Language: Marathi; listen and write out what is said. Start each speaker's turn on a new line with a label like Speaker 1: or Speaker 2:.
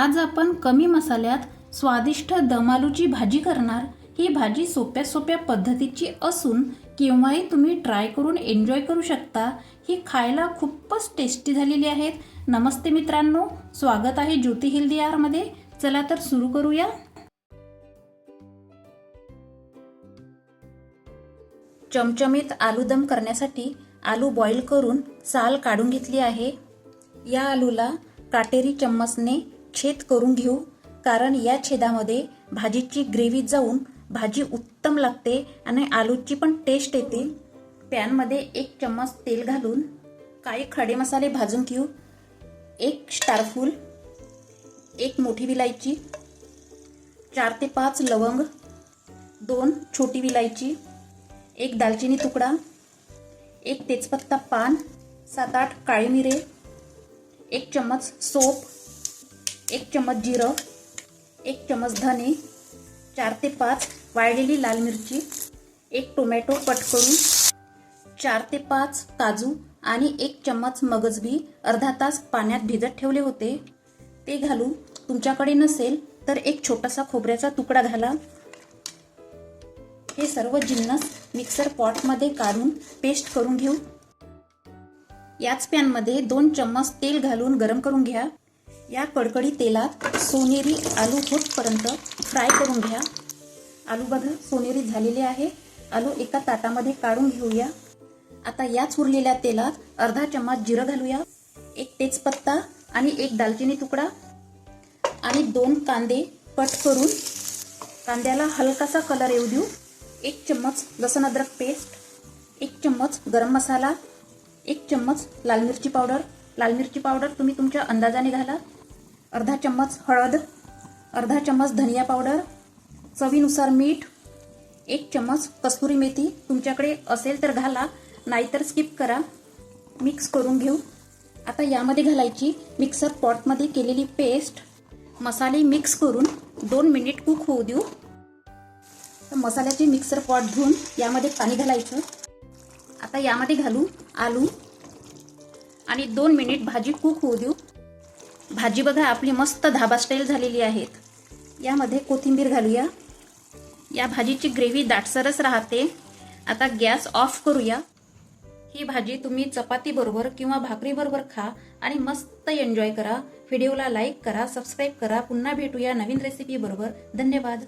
Speaker 1: आज आपण कमी मसाल्यात स्वादिष्ट दम आलूची भाजी करणार. ही भाजी सोप्या सोप्या पद्धतीची असून केव्हाही तुम्ही ट्राय करून एन्जॉय करू शकता. ही खायला खूपच टेस्टी झालेली आहेत. नमस्ते मित्रांनो स्वागत आहे ज्योती हेल्दी आरमध्ये चला तर सुरू करूया. चमचमीत आलू दम करण्यासाठी आलू बॉईल करून साल काढून घेतली आहे. या आलूला काटेरी चम्मचने छेद करून घेऊ. कारण या छेदामध्ये भाजीची ग्रेव्ही जाऊन भाजी उत्तम लागते आणि आलूची पण टेस्ट येते. पॅनमध्ये एक चम्मच तेल घालून काही खडे मसाले भाजून घेऊ. एक स्टारफूल एक मोठी विलायची चार ते पाच लवंग दोन छोटी विलायची एक दालचिनी तुकडा एक तेजपत्ता पान सात आठ काळी मिरे एक चम्मच सोप एक चम्मच जिरं एक चम्मच धने चार ते पाच वाळलेली लाल मिरची एक टोमॅटो कट करून चार ते पाच काजू आणि एक चम्मच मगजबी अर्धा तास पाण्यात भिजत ठेवले होते. ते घालू तुमच्याकडे नसेल तर एक छोटासा खोबऱ्याचा तुकडा घाला. हे सर्व जिन्नस मिक्सर पॉटमध्ये काढून पेस्ट करून घेऊ. याच पॅनमध्ये दोन चम्मच तेल घालून गरम करून घ्या. या कडकडी तेलात सोनेरी आलू होतपर्यंत फ्राय करून घ्या. आलू बघा सोनेरी झालेले आहे. आलू एका ताटामध्ये काढून घेऊया. आता याच उरलेल्या तेलात अर्धा चम्मच जिरं घालूया एक तेजपत्ता आणि एक दालचिनी तुकडा आणि दोन कांदे कट करून कांद्याला हलकासा कलर येऊ देऊ. एक चम्मच लसण अद्रक पेस्ट एक चम्मच गरम मसाला एक चम्मच लाल मिरची पावडर लाल मिरची पावडर तुम्ही तुमच्या अंदाजाने घाला. अर्धा चम्मच हळद अर्धा चम्मच धनिया पावडर चवीनुसार मीठ एक चम्मच कस्तुरी मेथी. तुमच्याकडे असेल तर घाला नाहीतर स्किप करा. मिक्स करून घेऊ. आता यामध्ये घालायची मिक्सर पॉटमध्ये केलेली पेस्ट मसाले मिक्स करून दोन मिनिट कुक होऊ देऊ. तर मसाल्याचे मिक्सर पॉट धुवून यामध्ये पाणी घालायचं. आता यामध्ये घालू आलू. आणि दोन मिनिट भाजी कुक होऊ देऊ. भाजी बघा आपली मस्त धाबा स्टाईल झालेली आहेत. यामध्ये कोथिंबीर घालूया. या भाजीची ग्रेव्ही दाटसरच राहते. आता गॅस ऑफ करूया. ही भाजी तुम्ही चपातीबरोबर किंवा भाकरीबरोबर खा आणि मस्त एन्जॉय करा. व्हिडिओला लाईक करा सबस्क्राईब करा. पुन्हा भेटूया नवीन रेसिपीबरोबर धन्यवाद.